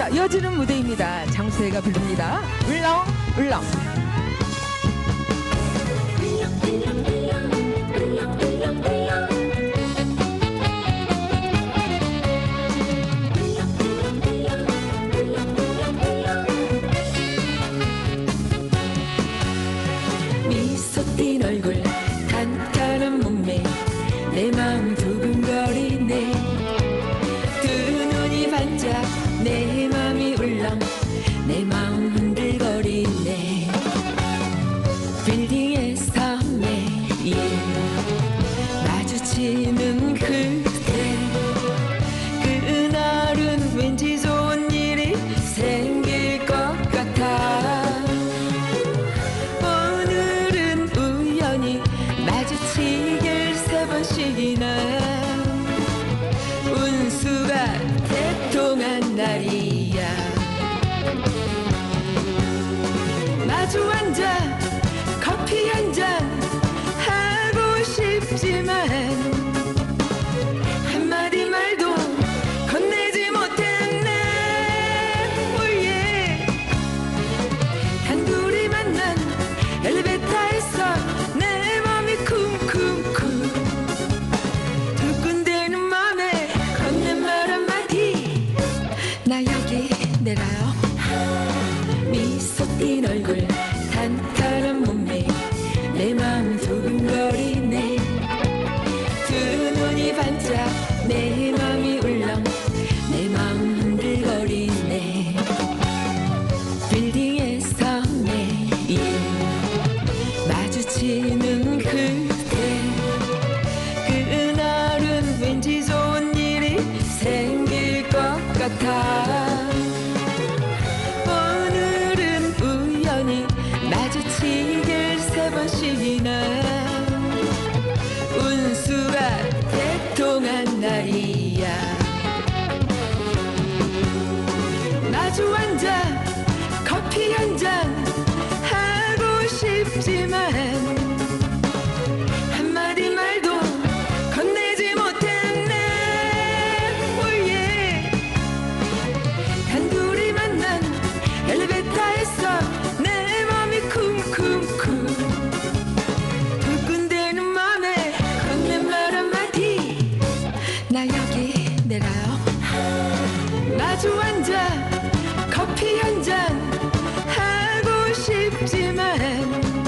자, 이어지는 무대입니다. 장수혜가 부릅니다. 울렁 울렁. 미소 띤 얼굴 탄탄한 몸매 내 마음 두근거리네 두 눈이 반짝 내 맘이 울렁 내 마음 흔들거리네. 빌딩에서 매일 마주치는 그 마주 앉아 커피 한 잔 하고 싶지만 얼굴 탄탄한 몸매 내 마음 두근거리네. 두 눈이 반짝 내 마음이 울렁 내 마음 흔들거리네. 빌딩에서 매일 예. 마주치는 그대. 그날은 왠지 좋은 일이 생길 것 같아. 번씩이나 운수가 대통한 날이야. 있을까요? 마주 앉아 커피 한 잔 하고 싶지만